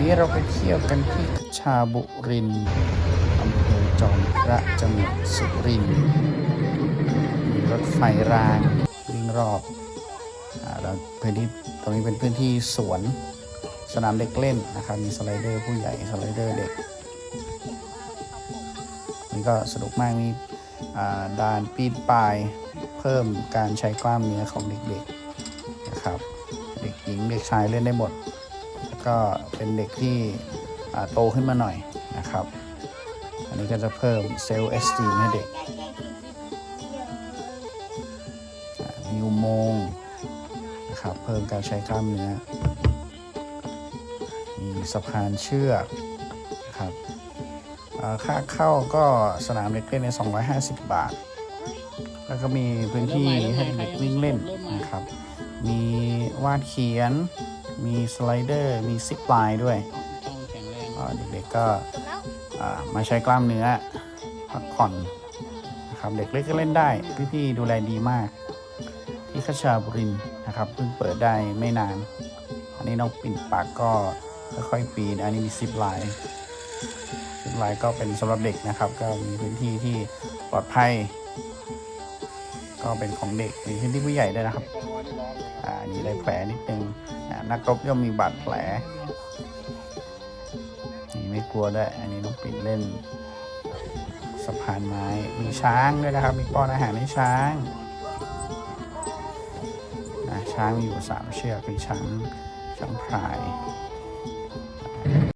นี้เราไปเที่ยวกันที่ชาบุรินอำเภอจอมพระจังหวัดสุรินทร์มีรถไฟรางวิ่งรอบอาแล้วพื้นที่ตรงนี้เป็นพื้นที่สวนสนามเด็กเล่นนะครับ มีสไลเดอร์ผู้ใหญ่สไลเดอร์เด็กนี่ก็สนุกมากมีอ่าด่านปีนป่ายเพิ่มการใช้กล้ามเนื้อของเด็กๆนะครับ เด็กหญิงเด็กชายเล่นได้หมด ก็เป็นเด็กที่โตขึ้นมาหน่อยนะครับ อันนี้ก็จะเพิ่มเซลล์เอสตีให้เด็กมีอุโมงค์นะครับเพิ่มการใช้กล้ามเนื้อมีสะพานเชือกนะครับค่าเข้าก็สนามเด็กเล่นใน 250 บาท แล้วก็มีพื้นที่ให้เด็กวิ่งเล่นนะครับ มีวาดเขียน มีสไลเดอร์ มีซิปไลน์ด้วยแข็งแรงเด็กๆก็มาใช้กล้ามเนื้อพักผ่อนนะครับเด็กเล็กก็เล่นได้ พี่ๆดูแลดีมาก ที่คชาบุรินนะครับเพิ่งเปิดได้ไม่นาน อันนี้น้องปิ่นปากก็ค่อยๆปีน อันนี้มีซิปไลน์ซิปไลน์ก็เป็นสำหรับเด็กนะครับ ก็มีพื้นที่ที่ปลอดภัย ก็เป็นของเด็กมีพื้นที่ผู้ใหญ่ด้วยนะครับ อ่านี่ได้แผลนิดนึงนักรบย่อมมีบาดแผลนี่ไม่กลัวด้วย อันนี้น้องปิ่นเล่นสะพานไม้มีช้างด้วยนะครับ มีป้อนอาหารให้ช้างช้างมีอยู่สามเชือกเป็นช้างช้างพลาย